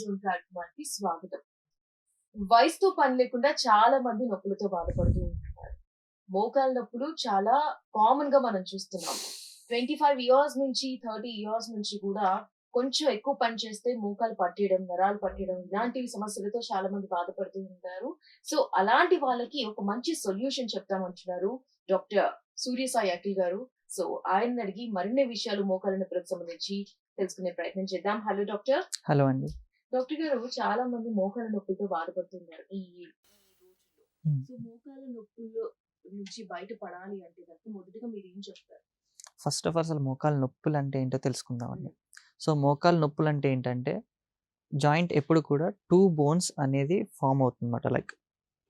Zone స్వాగతం. వయసుతో పని లేకుండా చాలా మంది నొప్పులతో బాధపడుతూ ఉంటున్నారు. మోకాల నొప్పులు చాలా కామన్గా మనం చూస్తున్నాం. ట్వంటీ ఫైవ్ ఇయర్స్ నుంచి థర్టీ ఇయర్స్ నుంచి కూడా కొంచెం ఎక్కువ పని చేస్తే మోకాలు పట్టేయడం నరాలు పట్టేయడం ఇలాంటి సమస్యలతో చాలా మంది బాధపడుతూ ఉంటారు సో అలాంటి వాళ్ళకి ఒక మంచి సొల్యూషన్ చెప్తామంటున్నారు డాక్టర్ సూర్యసాయి అఖిల్ గారు. సో ఆయన అడిగి మరిన్ని విషయాలు మోకాల నొప్పులకు సంబంధించి తెలుసుకునే ప్రయత్నం చేద్దాం. Hello doctor. హలో అండి. డాక్టర్ గారు చాలా మంది మోకాల నొప్పులతో బాధపడుతున్నారు ఈ రోజుల్లో. సో మోకాల నొప్పుల్లో నుంచి బయటపడాలి అంటే కనుక మొదటగా మీరు ఏం చెప్తారు? ఫస్ట్ ఆఫ్ ఆల్ అసలు మోకాలు నొప్పులు అంటే ఏంటో తెలుసుకుందామండి. సో మోకాలు నొప్పులు అంటే ఏంటంటే జాయింట్ ఎప్పుడు కూడా టూ బోన్స్ అనేది ఫామ్ అవుతుందన్నమాట. లైక్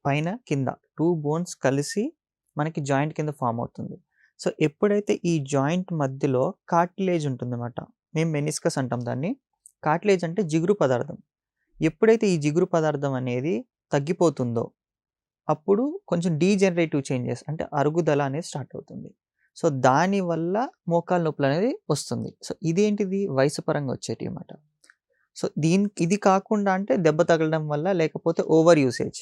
పైన కింద టూ బోన్స్ కలిసి మనకి జాయింట్ కింద ఫామ్ అవుతుంది. సో ఎప్పుడైతే ఈ జాయింట్ మధ్యలో కార్టిలేజ్ ఉంటుందన్నమాట మేము మెనిస్కస్ అంటాం దాన్ని కాట్లేజ్ అంటే జిగురు పదార్థం. ఎప్పుడైతే ఈ జిగురు పదార్థం అనేది తగ్గిపోతుందో అప్పుడు కొంచెం డీజనరేటివ్ చేంజెస్ అంటే అరుగుదల అనేది స్టార్ట్ అవుతుంది. సో దానివల్ల మోకాలు నొప్పులు అనేది వస్తుంది. సో ఇదేంటిది? వయసు పరంగా వచ్చేటి అన్నమాట. సో దీని ఇది కాకుండా అంటే దెబ్బ తగలడం వల్ల లేకపోతే ఓవర్ యూసేజ్.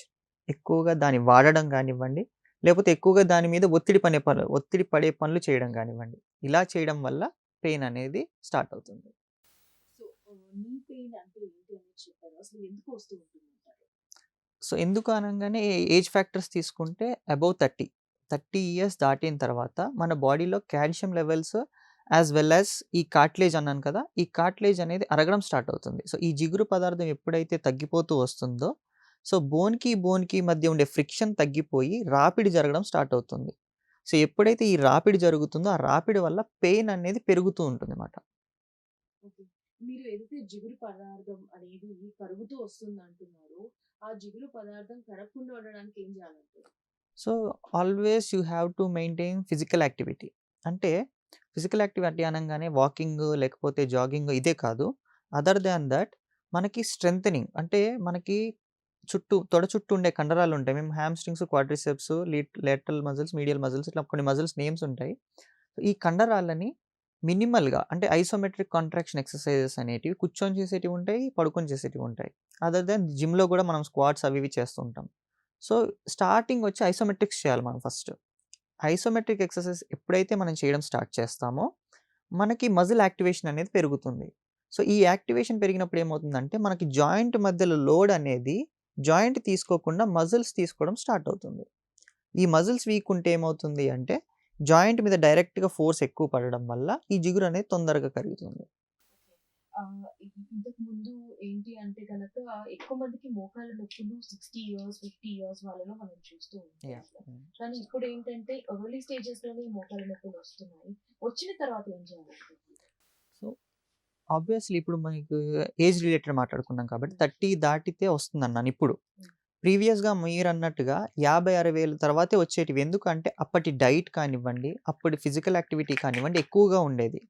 ఎక్కువగా దాన్ని వాడడం కానివ్వండి లేకపోతే ఎక్కువగా దాని మీద ఒత్తిడి పనే పనులు ఒత్తిడి పడే పనులు చేయడం కానివ్వండి ఇలా చేయడం వల్ల పెయిన్ అనేది స్టార్ట్ అవుతుంది. నీ పెయిన్ అంటే ఏంటి అనేది చెప్పారు. అసలు ఎందుకు వస్తూ ఉంటుంది అంటారు సో ఎందుకు అనగానే ఏజ్ ఫ్యాక్టర్స్ తీసుకుంటే అబౌవ్ థర్టీ. థర్టీ ఇయర్స్ దాటిన తర్వాత మన బాడీలో calcium levels as well as ఈ కార్ట్లేజ్ అన్నాను కదా ఈ కార్ట్లేజ్ అనేది అరగడం స్టార్ట్ అవుతుంది. సో ఈ జిగురు పదార్థం ఎప్పుడైతే తగ్గిపోతూ వస్తుందో సో బోన్కి బోన్కి మధ్య ఉండే ఫ్రిక్షన్ తగ్గిపోయి రాపిడి జరగడం స్టార్ట్ అవుతుంది. సో ఎప్పుడైతే ఈ రాపిడి జరుగుతుందో ఆ రాపిడి వల్ల పెయిన్ అనేది పెరుగుతూ ఉంటుంది అన్నమాట మీరు ఏదైతే జిగురు పదార్థం అనేది కరుగుతూ వస్తుంది అంటున్నారో ఆ జిగురు పదార్థం కరగకుండా ఉండడానికి ఏం చేయాలంటారు? So always you have to maintain physical activity. అంటే ఫిజికల్ యాక్టివిటీ అనగానే వాకింగ్ లేకపోతే జాగింగ్ ఇదే కాదు. అదర్ దాన్ దట్ మనకి స్ట్రెంగ్ అంటే మనకి చుట్టూ తొడ చుట్టూ ఉండే కండరాలు ఉంటాయి. మేము hamstrings quadriceps lateral muscles medial muscles ఇట్లా కొన్ని మజిల్స్ నేమ్స్ ఉంటాయి. ఈ కండరాలని మినిమల్గా అంటే ఐసోమెట్రిక్ కాంట్రాక్షన్ ఎక్సర్సైజెస్ అనేటివి కూర్చొని చేసేటివి ఉంటాయి పడుకొని చేసేటివి ఉంటాయి. అదర్ దెన్ జిమ్లో కూడా మనం స్క్వాడ్స్ అవి ఇవి చేస్తుంటాం సో స్టార్టింగ్ వచ్చి ఐసోమెట్రిక్స్ చేయాలి మనం ఫస్ట్. ఐసోమెట్రిక్ ఎక్సర్సైజ్ ఎప్పుడైతే మనం చేయడం స్టార్ట్ చేస్తామో మనకి మజిల్ యాక్టివేషన్ అనేది పెరుగుతుంది. సో ఈ యాక్టివేషన్ పెరిగినప్పుడు ఏమవుతుందంటే మనకి జాయింట్ మధ్యలో లోడ్ అనేది జాయింట్ తీసుకోకుండా మజిల్స్ తీసుకోవడం స్టార్ట్ అవుతుంది. ఈ మజిల్స్ వీక్ ఉంటే ఏమవుతుంది అంటే జాయింట్ మీద డైరెక్ట్గా ఫోర్స్ ఎక్కువ పడడం వల్ల ఈ జిగురు అనేది తొందరగా కరుగుతుంది. ఇంతకు ముందు ఏంటి అంటే కనుక ఎక్కువ మందికి మోకాళ్ళ నొప్పులు సిక్స్టీ ఇయర్స్ ఫిఫ్టీ ఇయర్స్ వాళ్ళలో మనం చూస్తూ. ఉంటాం కానీ ఇప్పుడు ఏంటంటే ఎర్లీ స్టేజెస్లోనే మోకాళ్ళ నొప్పులు వస్తున్నాయి. వచ్చిన తర్వాత ఏం చేయాలి? సో ఆబ్వియస్లీ ఇప్పుడు మనకి ఏజ్ రిలేటెడ్ మాట్లాడుకున్నాం కాబట్టి థర్టీ దాటితే వస్తుంది అన్నాను ఇప్పుడు. ప్రీవియస్గా మీరు అన్నట్టుగా యాభై అరవై వేల తర్వాతే వచ్చేటివి. ఎందుకంటే అప్పటి డైట్ కానివ్వండి అప్పటి ఫిజికల్ యాక్టివిటీ కానివ్వండి ఎక్కువగా ఉండేది.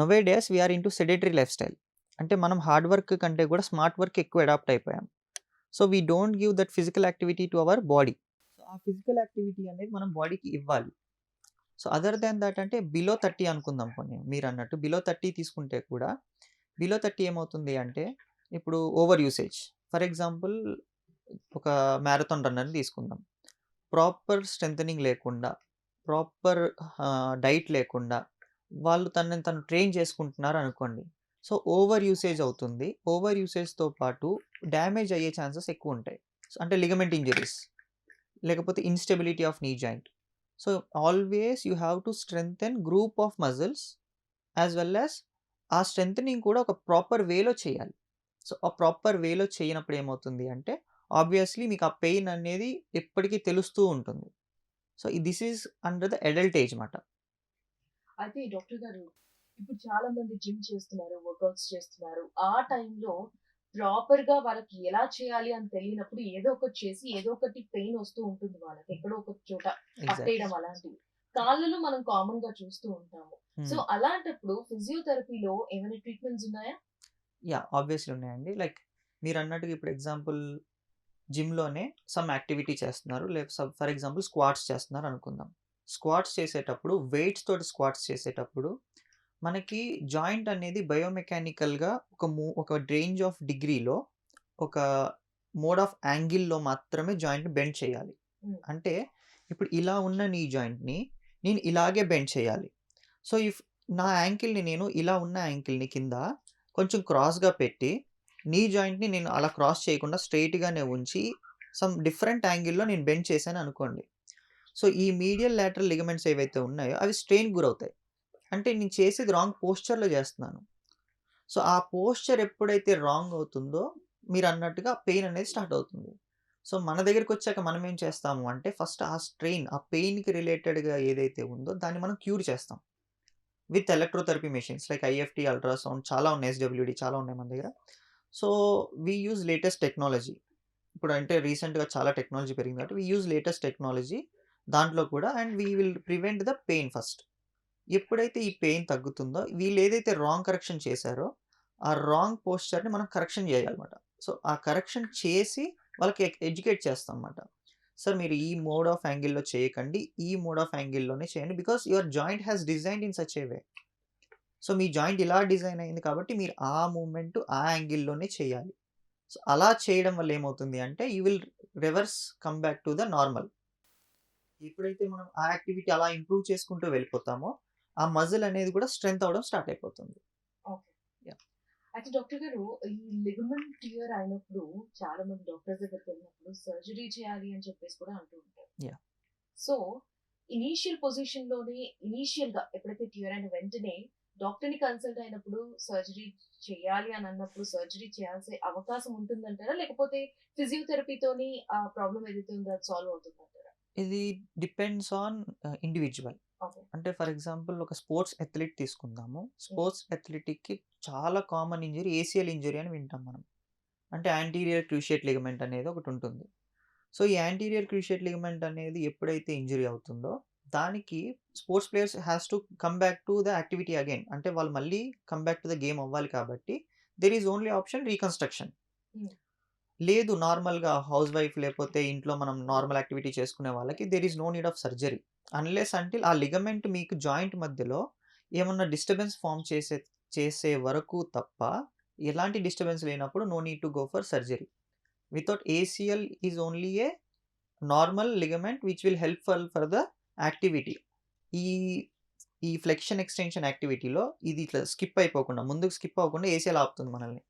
Nowadays we are into sedentary lifestyle. అంటే మనం హార్డ్ వర్క్ కంటే కూడా స్మార్ట్ వర్క్ ఎక్కువ అడాప్ట్ అయిపోయాం. So we don't give that physical activity to our body. So ఆ ఫిజికల్ యాక్టివిటీ అనేది మనం బాడీకి ఇవ్వాలి. సో అదర్ దాన్ దట్ అంటే బిలో థర్టీ అనుకుందాం కొన్ని మీరు అన్నట్టు బిలో థర్టీ తీసుకుంటే కూడా బిలో థర్టీ ఏమవుతుంది అంటే ఇప్పుడు ఓవర్ యూసేజ్. ఫర్ ఎగ్జాంపుల్ ఒక మ్యారథాన్ రన్నర్ని తీసుకుందాం. ప్రాపర్ స్ట్రెంథనింగ్ లేకుండా ప్రాపర్ డైట్ లేకుండా వాళ్ళు తనని తను ట్రైన్ చేసుకుంటున్నారు అనుకోండి. సో ఓవర్ యూసేజ్ అవుతుంది. ఓవర్ యూసేజ్తో పాటు డ్యామేజ్ అయ్యే ఛాన్సెస్ ఎక్కువ ఉంటాయి. అంటే లిగమెంట్ ఇంజరీస్ లేకపోతే instability of knee joint so always you have to strengthen group of muscles as well as ఆ స్ట్రెంగ్తనింగ్ కూడా ఒక ప్రాపర్ వేలో చేయాలి. సో ఆ ప్రాపర్ వేలో చేయనప్పుడు ఏమవుతుంది అంటే ఆబ్వియస్లీ మీకు ఆ పెయిన్ అనేది ఎప్పటికీ తెలుస్తూ ఉంటుంది. So this is under the adult age మాట. అయితే డాక్టర్ గారు ఇప్పుడు చాలా మంది జిమ్ చేస్తున్నారు వర్కౌట్స్ చేస్తున్నారు. ఆ టైంలో ప్రాపర్గా వాళ్ళకి ఎలా చేయాలి అని తెలియనప్పుడు ఏదో ఒకటి చేసి ఏదో ఒకటి పెయిన్ వస్తూ ఉంటుంది వాళ్ళకి ఎక్కడో ఒక చోట పట్టేయడం అలాంటివి. కాళ్ళలో మనం కామన్గా చూస్తూ ఉంటాము. సో అలాంటప్పుడు ఫిజియోథెరపీలో ఏమైనా ట్రీట్మెంట్స్ ఉన్నాయా? యా ఆబ్వియస్లీ ఉన్నాయండి. లైక్ మీరు అన్నట్టుగా ఇప్పుడు ఎగ్జాంపుల్ జిమ్లోనే సమ్ యాక్టివిటీ చేస్తున్నారు లేక ఫర్ ఎగ్జాంపుల్ స్క్వాట్స్ చేస్తున్నారు అనుకుందాం స్క్వాట్స్ చేసేటప్పుడు వెయిట్స్ తోటి స్క్వాట్స్ చేసేటప్పుడు మనకి జాయింట్ అనేది బయోమెకానికల్‌గా ఒక మూ ఒక రేంజ్ ఆఫ్ డిగ్రీలో ఒక మోడ్ ఆఫ్ యాంగిల్‌లో మాత్రమే జాయింట్‌ని బెండ్ చేయాలి. అంటే ఇప్పుడు ఇలా ఉన్న నీ జాయింట్‌ని నేను ఇలాగే బెండ్ చేయాలి. సో, ఇఫ్ నా యాంకిల్‌ని నేను ఇలా ఉన్న యాంకిల్‌ని కింద కొంచెం క్రాస్‌గా పెట్టి, నీ జాయింట్‌ని నేను అలా క్రాస్ చేయకుండా స్ట్రెయిట్‌గానే ఉంచి సమ్ డిఫరెంట్ యాంగిల్‌లో నేను బెండ్ చేశాను అనుకోండి. సో, ఈ మీడియల్ లాటరల్ లిగమెంట్స్ ఏవైతే ఉన్నాయో అవి స్ట్రెయిన్ గురవుతాయి. అంటే నేను చేసేది రాంగ్ పోస్చర్‌లో చేస్తున్నాను. సో, ఆ పోస్చర్ ఎప్పుడైతే రాంగ్ అవుతుందో మీరు అన్నట్టుగా పెయిన్ అనేది స్టార్ట్ అవుతుంది. సో, మన దగ్గరికొచ్చాక మనం ఏం చేస్తాము అంటే ఫస్ట్ ఆ స్ట్రెయిన్, ఆ పెయిన్‌కి రిలేటెడ్‌గా ఏదైతే ఉందో దాన్ని మనం క్యూర్ చేస్తాం. With electrotherapy machines like IFT, ultrasound చాలా ఉన్నాయి. ఎస్డబ్ల్యూడి చాలా ఉన్నాయి మన దగ్గర. So, we use latest technology. ఇప్పుడు అంటే రీసెంట్‌గా చాలా టెక్నాలజీ పెరిగింది కాబట్టి వి యూజ్ లేటెస్ట్ టెక్నాలజీ దాంట్లో కూడా and we will prevent the pain first. ఎప్పుడైతే ఈ పెయిన్ తగ్గుతుందో వీళ్ళు ఏదైతే రాంగ్ కరెక్షన్ చేశారో ఆ రాంగ్ పోస్చర్‌ని మనం కరెక్షన్ చేయాలన్నమాట. సో, ఆ కరెక్షన్ చేసి వాళ్ళకి ఎడ్యుకేట్ చేస్తాం అన్నమాట సార్ మీరు ఈ మోడ్ ఆఫ్ యాంగిల్‌లో చేయకండి. ఈ మోడ్ ఆఫ్ యాంగిల్‌లోనే చేయండి. Because your joint has designed in such a way. So, me joint ఇలా డిజైన్ అయింది కాబట్టి మీరు ఆ మూవ్‌మెంట్ ఆ యాంగిల్‌లోనే చేయాలి. సో, అలా చేయడం వల్ల ఏమవుతుంది అంటే you will reverse come back to the normal. ఎప్పుడైతే మనం ఆ యాక్టివిటీ అలా ఇంప్రూవ్ చేసుకుంటూ వెళ్ళిపోతామో ఆ మజిల్ అనేది కూడా స్ట్రెంత్ అవ్వడం స్టార్ట్ అయిపోతుంది. అయితే డాక్టర్ గారు ఈ లిగమెంట్ టియర్ అయినప్పుడు చాలా మంది డాక్టర్స్ దగ్గరికెళ్ళినప్పుడు సర్జరీ చేయాలి అని చెప్పేసి కూడా అంటూ ఉంటారు. సో, ఇనీషియల్ పొజిషన్‌లోనే ఇనీషియల్‌గా ఎప్పుడైతే టియర్ అయిన వెంటనే డాక్టర్‌ని కన్సల్ట్ అయినప్పుడు సర్జరీ చేయాలి అని అన్నప్పుడు సర్జరీ చేయాల్సిన అవకాశం ఉంటుందంటారా? లేకపోతే ఫిజియోథెరపీతోని ఆ ప్రాబ్లమ్ ఏదైతే ఉందో అది సాల్వ్ అవుతుందంటారా? ఇది డిపెండ్స్ ఆన్. ఓకే. అంటే ఫర్ ఎగ్జాంపుల్ ఒక స్పోర్ట్స్ అథ్లెట్ తీసుకుందాము. స్పోర్ట్స్ అథ్లెటిక్‌కి చాలా కామన్ ఇంజ్యూరీ ఏసీఎల్ ఇంజ్యూరీ అని వింటాం మనం. అంటే యాంటీరియర్ క్రూషియేట్ లిగమెంట్ అనేది ఒకటుంటుంది. సో, ఈ యాంటీరియర్ క్రూషియేట్ లిగమెంట్ అనేది ఎప్పుడైతే ఇంజ్యూరీ అవుతుందో దానికి sports players has to come back to the activity again. అంటే వాళ్ళు మళ్ళీ come back to the game అవ్వాలి కాబట్టి there is only option reconstruction. లేదు నార్మల్‌గా హౌస్ వైఫ్ లేపోతే ఇంట్లో మనం నార్మల్ యాక్టివిటీ చేసుకునే వాళ్ళకి there is no need of surgery. Unless until ఆ లిగమెంట్ మీకు జాయింట్ మధ్యలో ఏమన్నా డిస్టర్బెన్స్ ఫార్మ్ చేసే చేసే వరకు తప్ప ఎలాంటి డిస్టర్బెన్స్ లేనప్పుడు no need to go for surgery. Without ACL is only a normal ligament which will help for for the activity. ఈ ఈ ఫ్లెక్షన్ ఎక్స్‌టెన్షన్ యాక్టివిటీలో ఇది ఇట్లా స్కిప్ అయిపోకుండా ముందుకు స్కిప్ అవ్వకుండా ఏసీఎల్ ఆపుతుంది మనల్ని.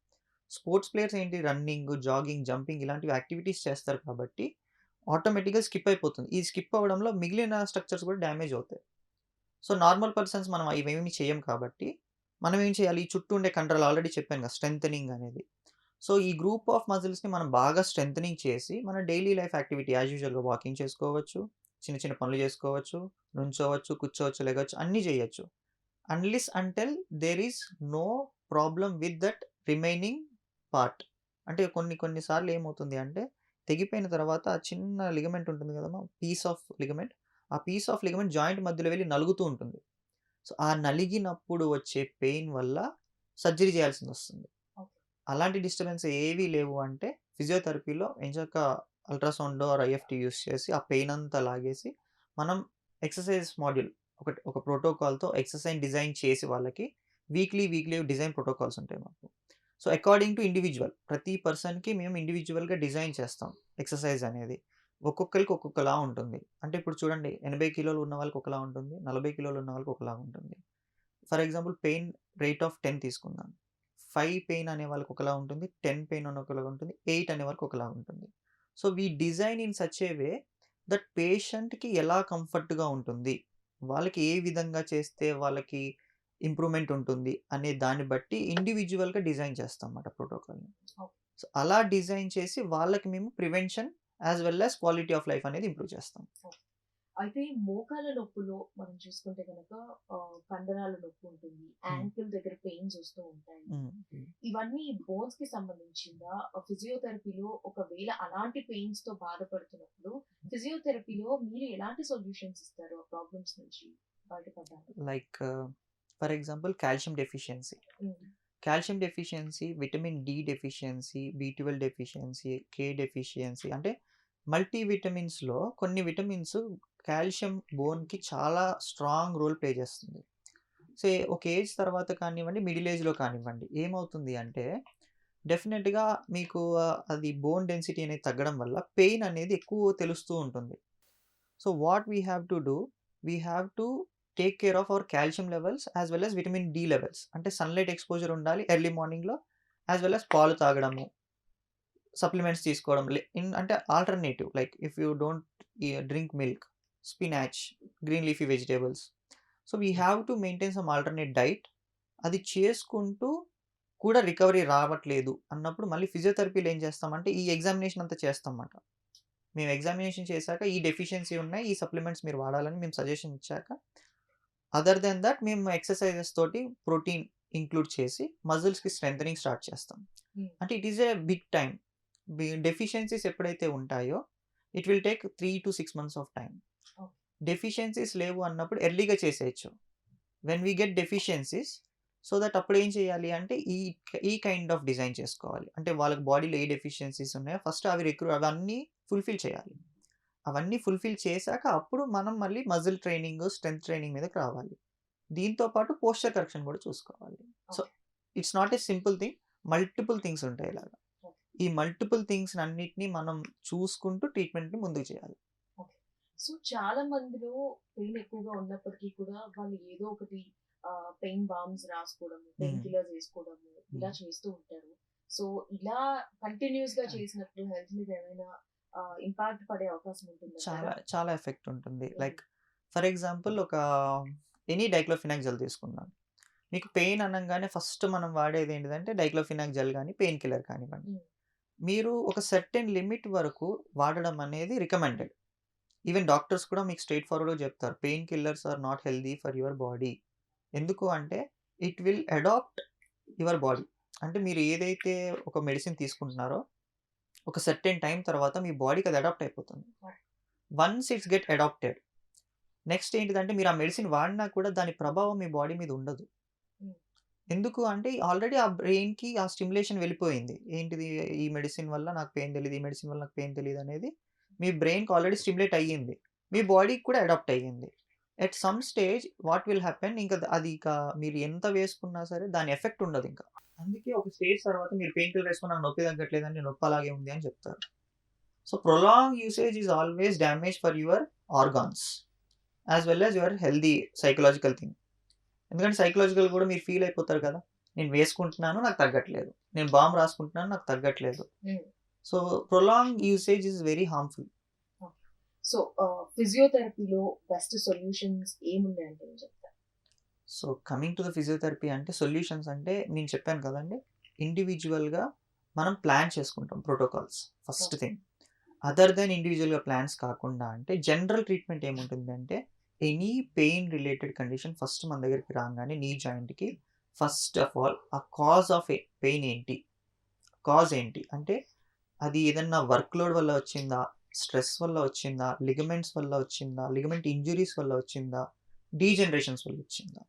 స్పోర్ట్స్ ప్లేయర్స్ ఏంటి రన్నింగ్, జాగింగ్, జంపింగ్ ఇలాంటివి యాక్టివిటీస్ చేస్తారు కాబట్టి ఆటోమేటిక్‌గా స్కిప్ అయిపోతుంది. ఈ స్కిప్ అవ్వడంలో మిగిలిన స్ట్రక్చర్స్ కూడా డ్యామేజ్ అవుతాయి. సో, నార్మల్ పర్సన్స్ మనం ఇవేమి చేయం కాబట్టి మనం ఏం చేయాలి? ఈ చుట్టూ ఉండే కంట్రోల్ ఆల్రెడీ చెప్పాను కదా! స్ట్రెంథెనింగ్ అనేది. సో, ఈ గ్రూప్ ఆఫ్ మజిల్స్‌ని మనం బాగా స్ట్రెంథెనింగ్ చేసి మన డైలీ లైఫ్ యాక్టివిటీ యాస్ యూజువల్‌గా వాకింగ్ చేసుకోవచ్చు. చిన్న చిన్న పనులు చేసుకోవచ్చు. నుంచోవచ్చు, కూర్చోవచ్చు, లెగొచ్చు అన్నీ చేయొచ్చు. Unless until there is no problem with that remaining part. అంటే కొన్ని కొన్ని సార్లు ఏమవుతుంది అంటే తెగిపోయిన తర్వాత ఆ చిన్న లిగమెంట్ ఉంటుంది కదమ్మా! Piece of ligament. ఆ పీస్ ఆఫ్ లిగమెంట్ జాయింట్ మధ్యలో వెళ్ళి నలుగుతూ ఉంటుంది. సో, ఆ నలిగినప్పుడు వచ్చే పెయిన్ వల్ల సర్జరీ చేయాల్సిందొస్తుంది. ఓకే. అలాంటి డిస్టర్బెన్స్ ఏవి లేవు అంటే ఫిజియోథెరపీలో ఎంచక్కా అల్ట్రాసౌండో ఆర్ ఐఎఫ్‌టి యూజ్ చేసి ఆ పెయిన్ అంతా లాగేసి మనం ఎక్సర్‌సైజ్ మాడ్యూల్ ఒకటి ఒక ప్రోటోకాల్‌తో ఎక్సర్‌సైజ్ డిజైన్ చేసి వాళ్ళకి వీక్లీ, వీక్లీ డిజైన్ ప్రోటోకాల్స్ ఉంటాయి మాకు. సో, అకార్డింగ్ టు ఇండివిజువల్ ప్రతి పర్సన్‌కి మేము ఇండివిజువల్గా డిజైన్ చేస్తాం ఎక్సర్‌సైజ్ అనేది. ఒక్కొక్కరికి ఒక్కొక్కలా ఉంటుంది. అంటే ఇప్పుడు చూడండి 80 కిలోలు ఉన్న వాళ్ళకి ఒకలా ఉంటుంది. 40 కిలోలు ఉన్న వాళ్ళకి ఒకలా ఉంటుంది. For example pain rate of 10 తీసుకుందాం. ఫైవ్ పెయిన్ అనే వాళ్ళకి ఒకలా ఉంటుంది. 10 పెయిన్ అని ఒకలా ఉంటుంది. ఎయిట్ అనే వాళ్ళకి ఒకలా ఉంటుంది. So, we design in such a way that పేషెంట్‌కి ఎలా కంఫర్ట్‌గా ఉంటుంది. వాళ్ళకి ఏ విధంగా చేస్తే వాళ్ళకి ఇంప్రూవ్‌మెంట్ ఉంటుంది అనే దాన్ని బట్టి ఇండివిడ్యువల్‌గా డిజైన్ చేస్తాం అన్నమాట ప్రోటోకాల్‌ని. సో, అలా డిజైన్ చేసి వాళ్ళకి మేము prevention as well as quality of life అనేది ఇంప్రూవ్ చేస్తాం. అయితే మోకాళ్ళ నొప్పులో మనం చూసుకుంటే ఆహ్, కండరాల నొప్పి ఉంటుంది. యాంకిల్ దగ్గర పెయిన్స్ వస్తూ ఉంటాయి. ఇవన్నీ బోన్స్‌కి సంబంధించిందా? ఆహ్, ఫిజియోథెరపీలో ఒకవేళ అలాంటి పెయిన్స్‌తో బాధపడుతున్నప్పుడు ఫిజియోథెరపీలో మీరు ఎలాంటి సొల్యూషన్స్ ఇస్తారు ఆ ప్రాబ్లమ్స్ నుంచి బయటపడడానికి? Like for example calcium deficiency. Calcium deficiency, vitamin D deficiency, B12 deficiency, K deficiency అంటే మల్టీ విటమిన్స్‌లో కొన్ని విటమిన్స్ కాల్షియం బోన్‌కి చాలా స్ట్రాంగ్ రోల్ ప్లే చేస్తుంది. సో ఒక ఏజ్ తర్వాత కానివ్వండి, మిడిల్ ఏజ్‌లో కానివ్వండి, ఏమవుతుంది అంటే డెఫినెట్గా మీకు అది బోన్ డెన్సిటీ అనేది తగ్గడం వల్ల పెయిన్ అనేది ఎక్కువ తెలుస్తూ ఉంటుంది. So, what we have to do, we have to take care of our calcium levels as well as vitamin D levels. అంటే సన్‌లైట్ ఎక్స్‌పోజర్ ఉండాలి ఎర్లీ మార్నింగ్‌లో యాజ్ వెల్ అస్ పాలు తాగడము. సప్లిమెంట్స్ తీసుకోవడం. లే ఇన్ అంటే alternative like if you don't drink milk, spinach, green leafy vegetables. So, we have to maintain some alternate diet. అది చేసుకుంటూ కూడా రికవరీ రావట్లేదు అన్నప్పుడు మళ్ళీ ఫిజియోథెరపీలో ఏం చేస్తామంటే ఈ ఎగ్జామినేషన్ అంతా చేస్తాంమాట. మేము ఎగ్జామినేషన్ చేశాక ఈ డెఫిషియన్సీ ఉన్నాయి. ఈ సప్లిమెంట్స్ మీరు వాడాలని మేము సజెషన్ ఇచ్చాక అదర్ దెన్ థట్ మేము ఎక్సర్‌సైజెస్ తోటి ప్రోటీన్ ఇంక్లూడ్ చేసి మజిల్స్‌కి స్ట్రెంథెనింగ్ స్టార్ట్ చేస్తాం. హ్మ్. అంటే it is a big. B deficiencies ఎప్పుడైతే ఉంటాయో it will take 3-6 months of time. Deficiencies లేవు అన్నప్పుడు ఎర్లీగా చేసేయొచ్చు. When we get deficiencies so that అప్పుడు ఏం చేయాలి అంటే ఈ ఈ కైండ్ ఆఫ్ డిజైన్ చేసుకోవాలి. అంటే వాళ్ళకి బాడీలో ఏ డెఫిషియన్సీస్ ఉన్నాయో ఫస్ట్ అవి రిక్రూ అవన్నీ ఫుల్‌ఫిల్ చేయాలి. అవన్నీ ఫుల్‌ఫిల్ చేశాక అప్పుడు మనం మళ్ళీ మజిల్ ట్రైనింగ్, స్ట్రెంత్ ట్రైనింగ్ మీదకి రావాలి. దీంతో పాటు పోస్చర్ కరెక్షన్ కూడా చూసుకోవాలి. So. It's not a simple thing. Multiple things ఉంటాయి ఇలాగ. ఈ మల్టిపుల్ థింగ్స్‌ని అన్నిటిని మనం చూసుకుంటూ ట్రీట్మెంట్‌ని ముందుకు చేయాలి. సో, చాలా మందిలో పెయిన్ ఎక్కువగా ఉన్నప్పటికీ కూడా వాళ్ళు ఏదో ఒకటి పెయిన్ బాల్మ్స్ రాసుకోవడము, పెయిన్. కిల్లర్స్ ఏసుకోవడము ఇలా. చేస్తూ ఉంటారు. సో, ఇలా కంటిన్యూయస్‌గా ఆ! చేసినప్పుడు హెల్త్ మీద ఏమైనా ఇంపాక్ట్ పడే అవకాశం ఉంటుందంటారా? చాలా చాలా ఎఫెక్ట్ ఉంటుంది. లైక్ ఫర్ ఎగ్జాంపుల్ ఒక ఎనీ డైక్లోఫినాక్ జెల్ తీసుకుందాం. మీకు పెయిన్ అనంగానే ఫస్ట్ మనం వాడేది ఏంటిదంటే డైక్లోఫినాక్ జెల్ గాని, పెయిన్ కిల్లర్ కానివ్వండి. మీరు ఒక సర్టెన్ లిమిట్ వరకు వాడడం అనేది రికమెండెడ్. ఈవెన్ డాక్టర్స్ కూడా మీకు స్ట్రెయిట్ ఫార్వర్డ్‌గా చెప్తారు. Pain killers are not healthy for your body. ఎందుకు అంటే it will adapt your body. అంటే మీరు ఏదైతే ఒక మెడిసిన్ తీసుకుంటున్నారో ఒక సర్టెన్ టైమ్ తర్వాత మీ బాడీకి అది అడాప్ట్ అయిపోతుంది. Once it's get adapted next ఏంటిదంటే మీరు ఆ మెడిసిన్ వాడినా కూడా దాని ప్రభావం మీ బాడీ మీద ఉండదు. హ్మ్. ఎందుకు అంటే ఆల్రెడీ ఆ బ్రెయిన్‌కి ఆ స్టిమ్యులేషన్ వెళ్ళిపోయింది. ఏంటిది ఈ మెడిసిన్ వల్ల నాకు పెయిన్ తెలీదు. ఈ మెడిసిన్ వల్ల నాకు పెయిన్ తెలీదనేది మీ బ్రెయిన్‌కి ఆల్రెడీ స్టిమ్యులేట్ అయ్యింది. మీ బాడీకి కూడా అడాప్ట్ అయ్యింది. At some stage what will happen ఇంకా అది ఇక మీరు ఎంత వేసుకున్నా సరే దాని ఎఫెక్ట్ ఉండదు ఇంకా అందుకే ఒక స్టేజ్ తర్వాత మీరు పెయిన్ కిల్లర్ వేసుకున్నా నాకు నొప్పి తగ్గట్లేదండి. నొప్పి అలాగే ఉంది అని చెప్తారు. So, prolong usage is always damage for your organs. As well as your healthy psychological thing. ఎందుకంటే సైకలాజికల్ కూడా మీరు ఫీల్ అయిపోతారు కదా! నేను వేసుకుంటున్నాను నాకు తగ్గట్లేదు. నేను బామ్ రాసుకుంటున్నాను నాకు తగ్గట్లేదు. So, prolong usage is very harmful. So, ఫిజియోథెరపీలో best solutions ఏమున్నాయంటే ఏం చెప్తారు? So, coming to the physiotherapy అంటే సొల్యూషన్స్ అంటే నేను చెప్పాను కదండీ! ఇండివిడ్యువల్‌గా మనం ప్లాన్ చేసుకుంటాం protocols first. Thing. Other then ఇండివిడ్యువల్‌గా plans కాకుండా అంటే జనరల్ ట్రీట్మెంట్ ఏముంటుందంటే any pain related condition first మన దగ్గరికి రాంగానే నీ జాయింట్‌కి ఫస్ట్ ఆఫ్ ఆల్ ఆ కాజ్ ఆఫ్ పెయిన్ ఏంటి? కాజ్ ఏంటి? అంటే అది ఏదన్నా వర్క్ లోడ్ వల్ల వచ్చిందా? స్ట్రెస్ వల్ల వచ్చిందా? లిగమెంట్స్ వల్ల వచ్చిందా? లిగమెంట్ ఇంజురీస్ వల్ల వచ్చిందా? డీజనరేషన్స్ వల్ల వచ్చిందా?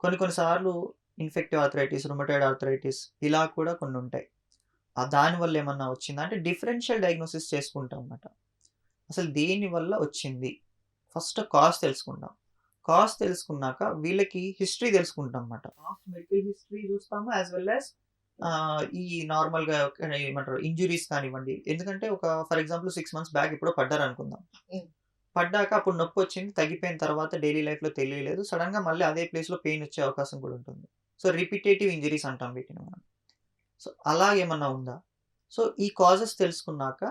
కొన్ని కొన్ని సార్లు ఇన్ఫెక్టివ్ ఆర్థరైటిస్, రుమటైడ్ ఆర్థరైటిస్ ఇలా కూడా కొన్ని ఉంటాయి. ఆ దానివల్ల ఏమన్నా వచ్చిందా? అంటే డిఫరెన్షియల్ డయాగ్నోసిస్ చేసుకుంటాం అన్నమాట. అసలు దేనివల్ల వచ్చింది? ఫస్ట్ కాజ్ తెలుసుకుందాం. కాజ్ తెలుసుకున్నాక వీళ్ళకి హిస్టరీ తెలుసుకుంటాం అన్నమాట. మెడికల్ హిస్టరీ చూస్తాము యాజ్ వెల్ యాజ్ ఈ నార్మల్‌గా ఏమంటారు ఇంజ్యూరీస్ కానివ్వండి. ఎందుకంటే ఒక ఫర్ ఎగ్జాంపుల్ 6 మంత్స్ బ్యాక్ ఎప్పుడో పడ్డారనుకుందాం. హ్మ్. పడ్డాక అప్పుడు నొప్పొచ్చింది. తగ్గిపోయిన తర్వాత డైలీ లైఫ్‌లో తెలియలేదు. సడెన్‌గా మళ్ళీ అదే ప్లేస్‌లో పెయిన్ వచ్చే అవకాశం కూడా ఉంటుంది. సో, రిపిటేటివ్ ఇంజ్యూరీస్ అంటాం వీటిని మనం. సో, అలా ఏమన్నా ఉందా? సో, ఈ కాజెస్ తెలుసుకున్నాక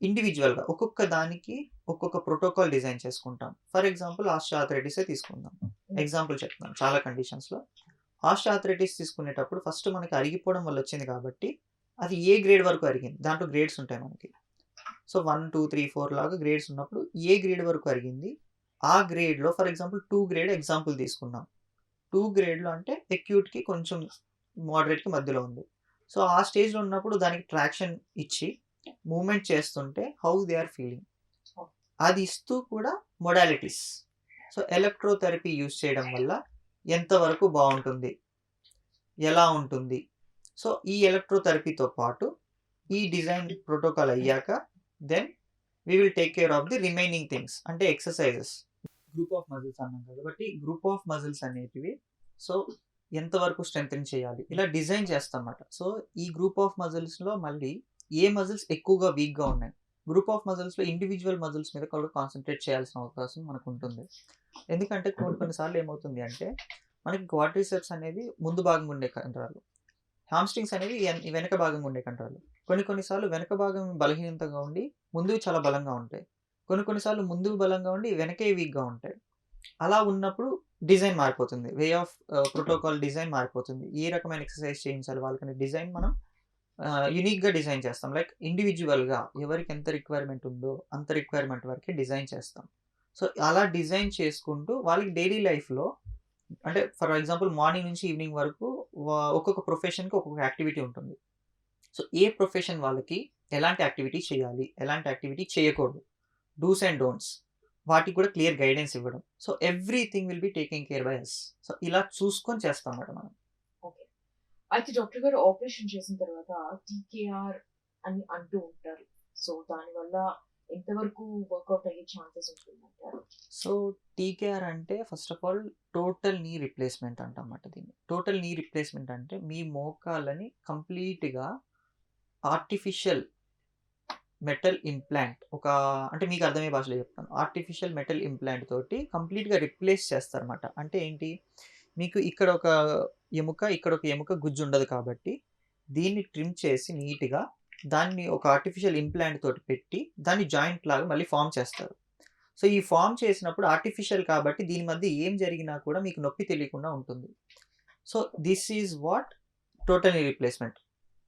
ఇండివిడ్యువల్‌గా ఒక్కొక్క దానికి ఒక్కొక్క ప్రోటోకాల్ డిజైన్ చేసుకుంటాం. ఫర్ ఎగ్జాంపుల్ ఆస్టియోఆర్థరైటిసే తీసుకుందాం. ఎగ్జాంపుల్ చెప్తున్నాను చాలా కండిషన్స్‌లో. ఆస్టియోఆర్థరైటిస్ తీసుకునేటప్పుడు ఫస్ట్ మనకి అరిగిపోవడం వల్ల వచ్చింది కాబట్టి అది ఏ గ్రేడ్ వరకు అరిగింది. దాంట్లో గ్రేడ్స్ ఉంటాయి మనకి. సో, 1, 2, 3, 4 లాగా గ్రేడ్స్ ఉన్నప్పుడు ఏ గ్రేడ్ వరకు అరిగింది? ఆ గ్రేడ్‌లో ఫర్ ఎగ్జాంపుల్ 2 గ్రేడ్ ఎగ్జాంపుల్ తీసుకున్నాం. 2 గ్రేడ్‌లో అంటే అక్యూట్‌కి కొంచెం మోడరేట్‌కి మధ్యలో ఉంది. సో, ఆ స్టేజ్‌లో ఉన్నప్పుడు దానికి ట్రాక్షన్ ఇచ్చి మూవ్‌మెంట్ చేస్తుంటే హౌ దే ఆర్ ఫీలింగ్. అది ఇస్తూ కూడా మొడాలిటీస్. సో, ఎలక్ట్రోథెరపీ యూజ్ చేయడం వల్ల ఎంతవరకు బావుంటుంది? ఎలా ఉంటుంది? సో, ఈ ఎలక్ట్రోథెరపీతో పాటు ఈ డిజైన్ ప్రోటోకాల్ అయ్యాక then we will take care of the remaining things. అంటే ఎక్సర్‌సైజెస్. గ్రూప్ ఆఫ్ మజిల్స్ అన్నాం కాబట్టి గ్రూప్ ఆఫ్ మజిల్స్ అనేటివి సో ఎంతవరకు స్ట్రెంగ్ చేయాలి ఇలా డిజైన్ చేస్తాం అన్నమాట సో ఈ గ్రూప్ ఆఫ్ మజిల్స్లో మళ్ళీ ఏ మజిల్స్ ఎక్కువగా వీక్గా ఉన్నాయి గ్రూప్ ఆఫ్ మజిల్స్లో ఇండివిజువల్ మజిల్స్ మీద కూడా కాన్సన్ట్రేట్ చేయాల్సిన అవకాశం మనకు ఉంటుంది ఎందుకంటే కొన్ని కొన్నిసార్లు ఏమవుతుంది అంటే మనకి క్వాడ్రిసెప్స్ అనేది ముందు భాగం ఉండే కండరాలు హామ్స్ట్రింగ్స్ అనేవి వెనక భాగంగా ఉండే కండరాలు కొన్ని కొన్నిసార్లు వెనక భాగం బలహీనతగా ఉండి ముందు చాలా బలంగా ఉంటాయి. కొన్ని కొన్నిసార్లు ముందు బలంగా ఉండి వెనకే వీక్గా ఉంటాయి. అలా ఉన్నప్పుడు డిజైన్ మారిపోతుంది. వే ఆఫ్ ప్రోటోకాల్ డిజైన్ మారిపోతుంది. ఏ రకమైన ఎక్సర్సైజ్ చేయించాలి వాళ్ళకనే డిజైన్ మనం యునిక్గా డిజైన్ చేస్తాం. లైక్ ఇండివిజువల్గా ఎవరికి ఎంత రిక్వైర్మెంట్ ఉందో అంత రిక్వైర్మెంట్ వరకే డిజైన్ చేస్తాం. సో అలా డిజైన్ చేసుకుంటూ వాళ్ళకి డైలీ లైఫ్లో అంటే ఫర్ ఎగ్జాంపుల్ మార్నింగ్ నుంచి ఈవినింగ్ వరకు వా- ఒక్కొక్క ప్రొఫెషన్కి ఒక్కొక్క యాక్టివిటీ ఉంటుంది. సో ఏ ప్రొఫెషన్ వాళ్ళకి ఎలాంటి యాక్టివిటీ చేయాలి ఎలాంటి యాక్టివిటీ చేయకూడదు. డూస్ అండ్ డోంట్స్ వాటికి కూడా క్లియర్ గైడెన్స్ ఇవ్వడం. So everything will be taking care by us so ఇలా చూసుకొని చేస్తాం అన్నమాట మనం. అయితే డాక్టర్ గారు ఆపరేషన్ చేసిన తర్వాత టీకేఆర్ అని అంటూ ఉంటారు. సో దానివల్ల ఎంతవరకు వర్కౌట్ అయ్యే ఛాన్సెస్ ఉంటుందంటారు? సో టీకేఆర్ అంటే first of all total knee replacement అంటమాట దీన్ని. టోటల్ నీ రిప్లేస్మెంట్ అంటే మీ మోకాలని కంప్లీట్గా ఆర్టిఫిషియల్ మెటల్ ఇంప్లాంట్ ఒక అంటే మీకు అర్థమయ్యే భాషలో చెప్తాను. ఆర్టిఫిషియల్ మెటల్ ఇంప్లాంట్ తోటి కంప్లీట్గా రిప్లేస్ చేస్తారన్నమాట. అంటే ఏంటి? మీకు ఇక్కడ ఒక ఎముక ఇక్కడ ఒక ఎముక గుజ్జు ఉండదు కాబట్టి దీన్ని ట్రిమ్ చేసి నీట్గా దాన్ని ఒక ఆర్టిఫిషియల్ ఇంప్లాంట్ తోటి పెట్టి దాన్ని జాయింట్ లాగా మళ్ళీ ఫామ్ చేస్తారు. సో ఈ ఫామ్ చేసినప్పుడు ఆర్టిఫిషియల్ కాబట్టి దీని మధ్య ఏం జరిగినా కూడా మీకు నొప్పి తెలియకుండా ఉంటుంది. So this is what total replacement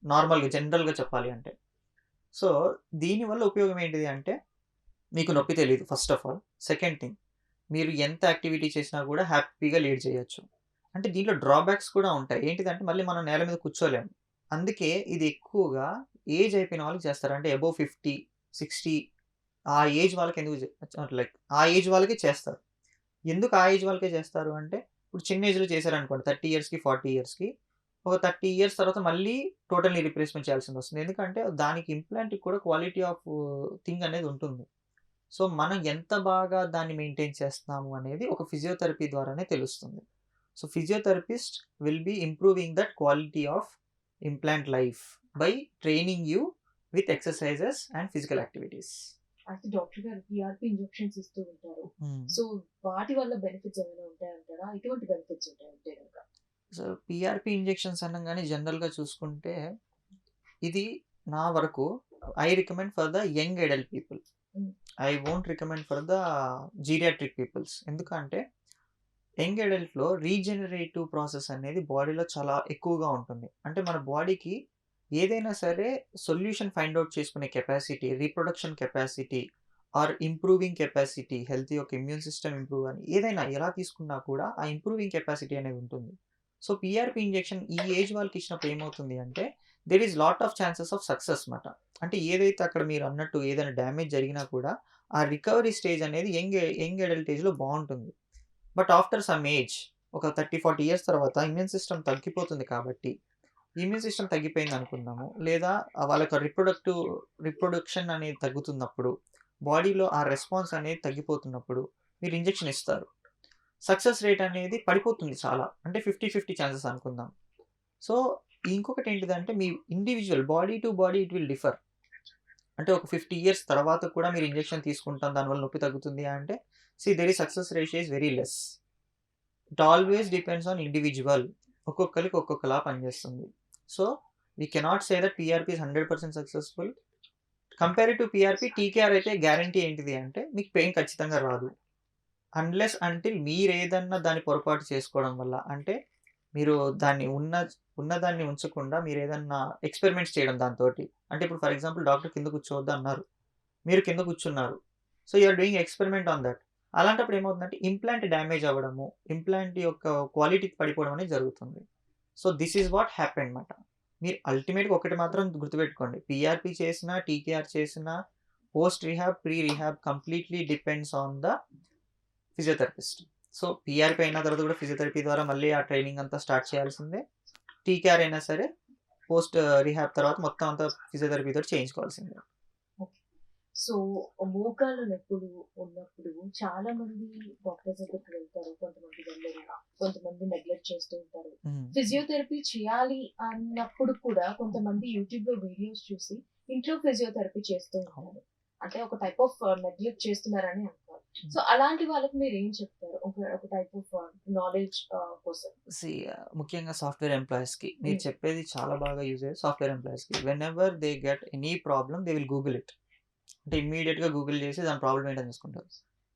నార్మల్గా జనరల్గా చెప్పాలి అంటే. సో దీనివల్ల ఉపయోగం ఏంటిది అంటే మీకు నొప్పి తెలియదు first of all second thing మీరు ఎంత యాక్టివిటీ చేసినా కూడా హ్యాపీగా లీడ్ చేయొచ్చు. అంటే దీంట్లో డ్రాబ్యాక్స్ కూడా ఉంటాయి. ఏంటిదంటే మళ్ళీ మనం నేల మీద కూర్చోలేము. అందుకే ఇది ఎక్కువగా ఏజ్ అయిపోయిన వాళ్ళకి చేస్తారు. అంటే అబోవ్ ఫిఫ్టీ సిక్స్టీ ఆ ఏజ్ వాళ్ళకి ఎందుకు లైక్ ఆ ఏజ్ వాళ్ళకే చేస్తారు. ఎందుకు ఆ ఏజ్ వాళ్ళకే చేస్తారు అంటే ఇప్పుడు చిన్న ఏజ్లో చేశారనుకోండి థర్టీ ఇయర్స్కి ఫార్టీ ఇయర్స్కి ఒక థర్టీ ఇయర్స్ తర్వాత మళ్ళీ టోటల్లీ రిప్లేస్మెంట్ చేయాల్సింది వస్తుంది. ఎందుకంటే దానికి ఇంప్లాంట్కి కూడా క్వాలిటీ ఆఫ్ థింగ్ అనేది ఉంటుంది. సో మనం ఎంత బాగా దాన్ని మెయింటైన్ చేస్తున్నాము అనేది ఒక ఫిజియోథెరపీ ద్వారానే తెలుస్తుంది. So physiotherapist will be improving that quality of implant life by training you with exercises and physical activities అయితే డాక్టర్ గారు పిఆర్పి ఇంజెక్షన్స్ ఇస్తూ ఉంటారు. సో వాటి వల్ల బెనిఫిట్స్ ఏమైనా ఉంటాయంటారా? ఎటువంటి బెనిఫిట్స్ ఉంటాయంటే కనుక. సో పిఆర్పి ఇంజెక్షన్స్ అనగానే జనరల్గా చూసుకుంటే ఇది నా వరకు I recommend for the young adult people. I won't recommend for the geriatric peoples ఎందుకంటే యంగ్ ఎడల్ట్లో రీజనరేటివ్ ప్రాసెస్ అనేది బాడీలో చాలా ఎక్కువగా ఉంటుంది. అంటే మన బాడీకి ఏదైనా సరే సొల్యూషన్ ఫైండ్ అవుట్ చేసుకునే capacity reproduction capacity or improving capacity health యొక్క ఇమ్యూన్ సిస్టమ్ ఇంప్రూవ్ అని ఏదైనా ఎలా తీసుకున్నా కూడా ఆ ఇంప్రూవింగ్ కెపాసిటీ అనేది ఉంటుంది. సో పిఆర్పి ఇంజెక్షన్ ఈ ఏజ్ వాళ్ళకి ఇచ్చినప్పుడు ఏమవుతుంది అంటే there is lot of chances of success అనమాట అంటే ఏదైతే అక్కడ మీరు అన్నట్టు ఏదైనా డ్యామేజ్ జరిగినా కూడా ఆ రికవరీ స్టేజ్ అనేది యంగ్ యంగ్ అడల్ట్ ఏజ్లో బాగుంటుంది. బట్ ఆఫ్టర్ సమ్ ఏజ్ ఒక థర్టీ ఫార్టీ ఇయర్స్ తర్వాత ఇమ్యూన్ సిస్టమ్ తగ్గిపోతుంది కాబట్టి ఇమ్యూన్ సిస్టమ్ తగ్గిపోయింది అనుకుందాము. లేదా వాళ్ళకి రిప్రొడక్టివ్ రిప్రొడక్షన్ అనేది తగ్గుతున్నప్పుడు బాడీలో ఆ రెస్పాన్స్ అనేది తగ్గిపోతున్నప్పుడు మీరు ఇంజెక్షన్ ఇస్తారు. సక్సెస్ రేట్ అనేది పడిపోతుంది చాలా. అంటే ఫిఫ్టీ ఫిఫ్టీ ఛాన్సెస్ అనుకుందాం. సో ఇంకొకటి ఏంటిదంటే మీ individual body to body it will differ. అంటే ఒక ఫిఫ్టీ ఇయర్స్ తర్వాత కూడా మీరు ఇంజెక్షన్ తీసుకుంటాం దానివల్ల నొప్పి తగ్గుతుంది అంటే సి దెర్ ఈ success ratio is very less it always depends on individual ఒక్కొక్కరికి ఒక్కొక్కలా పనిచేస్తుంది. So we cannot say that PRP is hundred percent successful compare to PRP TKR అయితే గ్యారంటీ ఏంటిది అంటే మీకు పెయిన్ ఖచ్చితంగా రాదు. అన్లెస్ అంటిల్ మీరు ఏదన్నా దాన్ని పొరపాటు చేసుకోవడం వల్ల అంటే మీరు దాన్ని ఉన్న ఉన్నదాన్ని ఉంచకుండా మీరు ఏదన్నా ఎక్స్పెరిమెంట్స్ చేయడం దాంతో అంటే ఇప్పుడు ఫర్ ఎగ్జాంపుల్ డాక్టర్ కింద కూర్చోవద్దు అన్నారు. మీరు కింద కూర్చున్నారు. So you're doing experiment on that అలాంటప్పుడు ఏమవుతుందంటే ఇంప్లాంట్ డ్యామేజ్ అవ్వడము ఇంప్లాంట్ యొక్క క్వాలిటీ పడిపోవడం అనేది జరుగుతుంది. So this is what happy అనమాట. మీరు అల్టిమేట్గా ఒకటి మాత్రం గుర్తుపెట్టుకోండి. పిఆర్పి చేసినా టీకేఆర్ చేసినా post rehab pre rehab completely depends on the physiotherapist so PRP అయిన తర్వాత కూడా ఫిజియోథెరపీ ద్వారా మళ్ళీ ఆ ట్రైనింగ్ అంతా స్టార్ట్ చేయాల్సిందే. టీకేఆర్ అయినా సరే పోస్ట్ రీహాబ్ uh, తర్వాత మొత్తం అంతా ఫిజియోథెరపీ తోటి చేయించుకోవాల్సిందే. సో మోకాళ్ళ నొప్పులు ఉన్నప్పుడు చాలా మంది డాక్టర్స్ దగ్గరికి వెళ్తారు. కొంతమంది వెళ్ళరు. కొంతమంది నెగ్లెక్ట్ చేస్తూ ఉంటారు. ఫిజియోథెరపీ చేయాలి అన్నప్పుడు కూడా కొంతమంది యూట్యూబ్లో వీడియోస్ చూసి ఇంట్లో ఫిజియోథెరపీ చేస్తూ ఉంటారు. అంటే ఒక టైప్ ఆఫ్ నెగ్లెక్ట్ చేస్తున్నారని అంటారు సో అలాంటి వాళ్ళకి మీరు ఏం చెప్తారు? ఒక ఒక టైప్ ఆఫ్ నాలెడ్జ్ కోసం. ముఖ్యంగా సాఫ్ట్వేర్ ఎంప్లాయీస్కి మీరు. చెప్పేది చాలా బాగా యూజ్ అయ్యేది సాఫ్ట్వేర్ ఎంప్లాయీస్కి whenever they get any problem they will Google it అంటే ఇమ్మీడియట్గా గూగుల్ చేసి దాని ప్రాబ్లమ్ ఏంటని చూసుకుంటారు.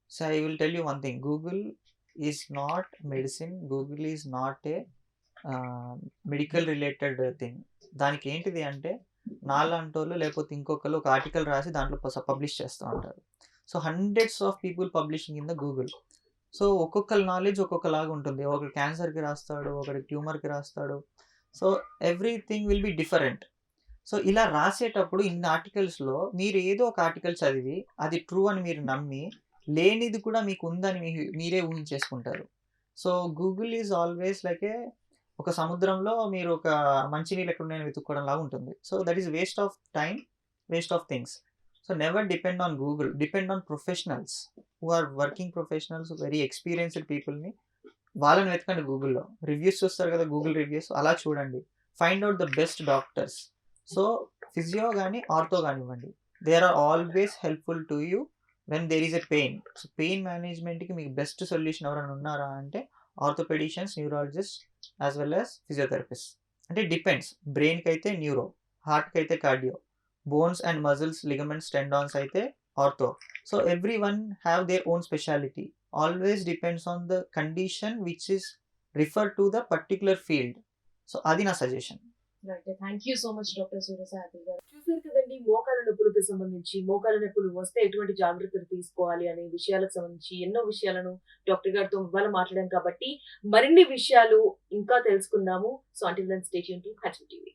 So I will tell you one thing Google is not medicine Google is not a medical related thing దానికి ఏంటిది అంటే నాలాంటోళ్ళు లేకపోతే ఇంకొకరు ఒక ఆర్టికల్ రాసి దాంట్లో పబ్లిష్ చేస్తూ ఉంటారు. So hundreds of people publishing in the Google so ఒక్కొక్కరి నాలెడ్జ్ ఒక్కొక్కలాగా ఉంటుంది. ఒకరు క్యాన్సర్కి రాస్తాడు ఒకరు ట్యూమర్కి రాస్తాడు. So everything will be different so ఇలా రాసేటప్పుడు ఇన్ని ఆర్టికల్స్లో మీరు ఏదో ఒక ఆర్టికల్ చదివి అది ట్రూ అని మీరు నమ్మి లేనిది కూడా మీకు ఉందని మీ- మీరే ఊహించేసుకుంటారు. So Google is always like a ఒక సముద్రంలో మీరు ఒక మంచినీళ్ళు ఎక్కడ ఉన్నాయని వెతుక్కోవడం లాగా ఉంటుంది. So that is waste of time waste of things. So never depend on Google depend on professionals who are working professionals very experienced పీపుల్ని వాళ్ళని వెతకండి గూగుల్లో. రివ్యూస్ చూస్తారు కదా గూగుల్ రివ్యూస్ అలా చూడండి. Find out the best doctors. So physio కానీ ortho కానివ్వండి there are always helpful to you when there is a pain. So pain మేనేజ్మెంట్కి మీకు బెస్ట్ సొల్యూషన్ ఎవరైనా ఉన్నారా అంటే orthopedicians neurologist as well as physiotherapist. అంటే డిపెండ్స్. బ్రెయిన్కి అయితే న్యూరో హార్ట్కి అయితే cardio bones and muscles ligaments tendons అయితే ortho so every one have their own speciality. Always depends on the condition which is refer to the particular field. So అది నా suggestion. Thank you so much doctor Suryasai గారు. చూసారు కదండి మోకాల నొప్పులకు సంబంధించి మోకాల నొప్పులు వస్తే ఎటువంటి జాగ్రత్తలు తీసుకోవాలి అనే విషయాలకు సంబంధించి ఎన్నో విషయాలను డాక్టర్ గారితో ఇవాళ మాట్లాడాం కాబట్టి మరిన్ని విషయాలు ఇంకా తెలుసుకుందాము. So until then state to H TV